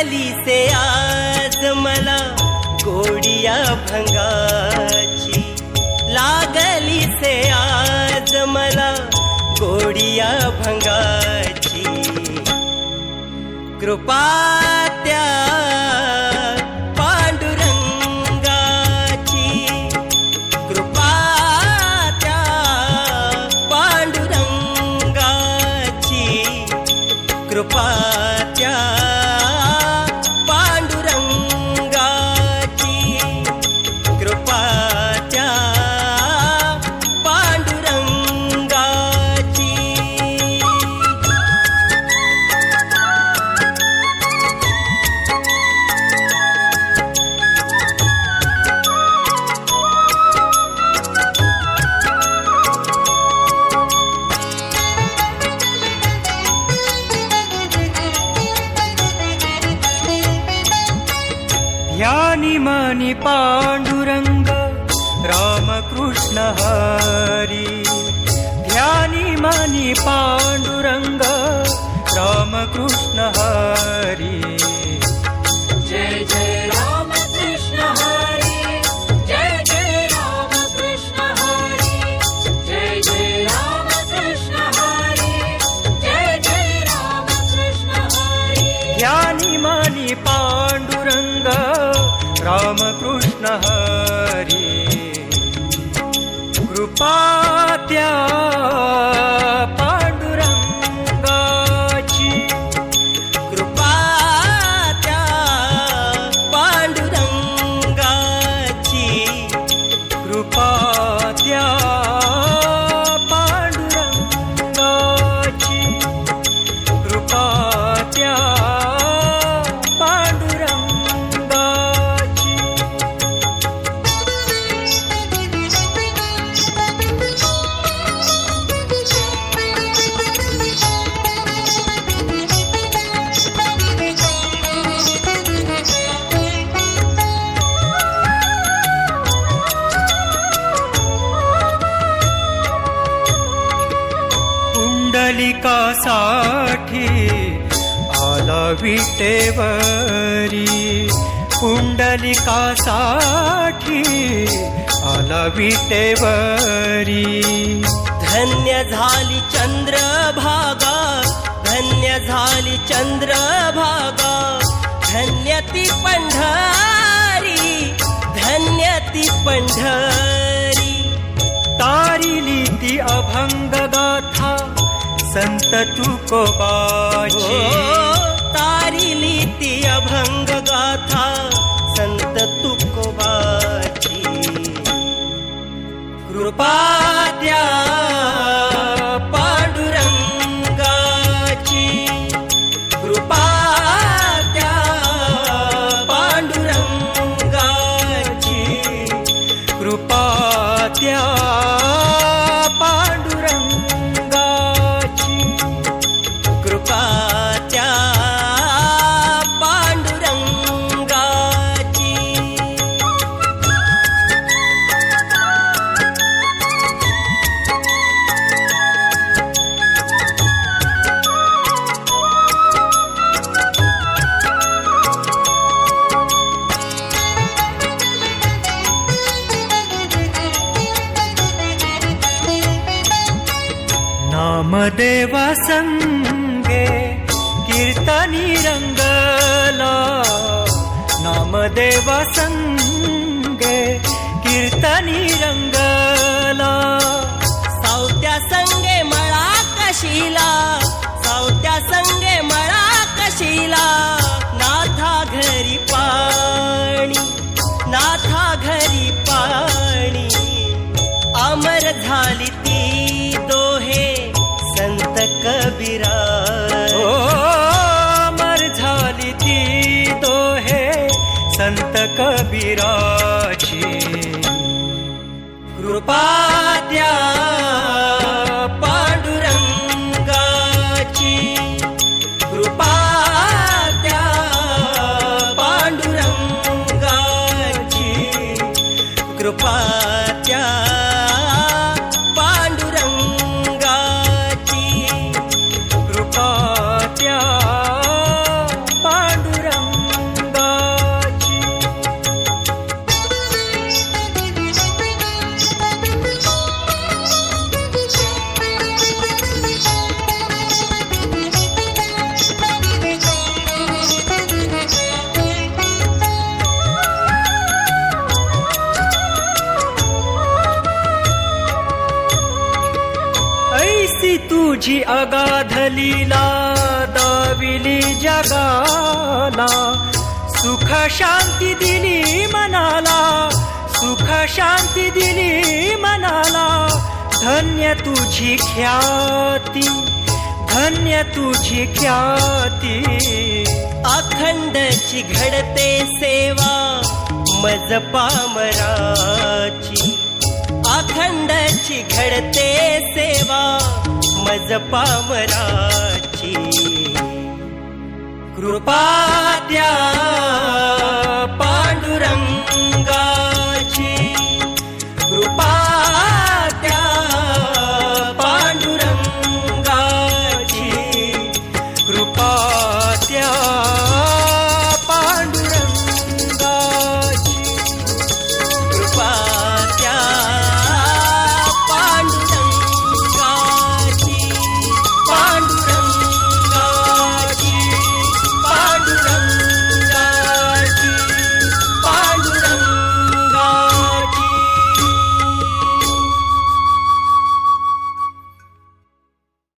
लागली से आज मला गोडिया भंगाची. लागली से आज मला गोडिया भंगाची. कृपा ध्यानी मनी पाण्डुरङ्ग रामकृष्ण हरि। ध्यानि मनी पाण्डुरङ्ग कृपा त्या विटेवरी पुंडलिकासाठी आला विटेवरी. धन्य झाली चंद्रभागा धन्य झाली चंद्रभागा. धन्य ती पंढरी धन्य ती पंढरी. तारिली ती अभंग गाथा संत तुकोबाची. कृपा देवा संगे कीर्तनी रंगला नामदेवा संगे कीर्तनी रंगला. सावत्या संगे मळा कशीला सावत्या संगे मळा कशीला. नाथा घरी पाणी नाथा घरी पाणी. अमर झाली कृपा तुझी अगाध लीला दाविली जगाला. सुख शांती दिली मनाला सुख शांती दिली मनाला. धन्य तुझी ख्याती धन्य तुझी ख्याती. अखंडची घडते सेवा मज पामराची मज पामराची कृपा द्या.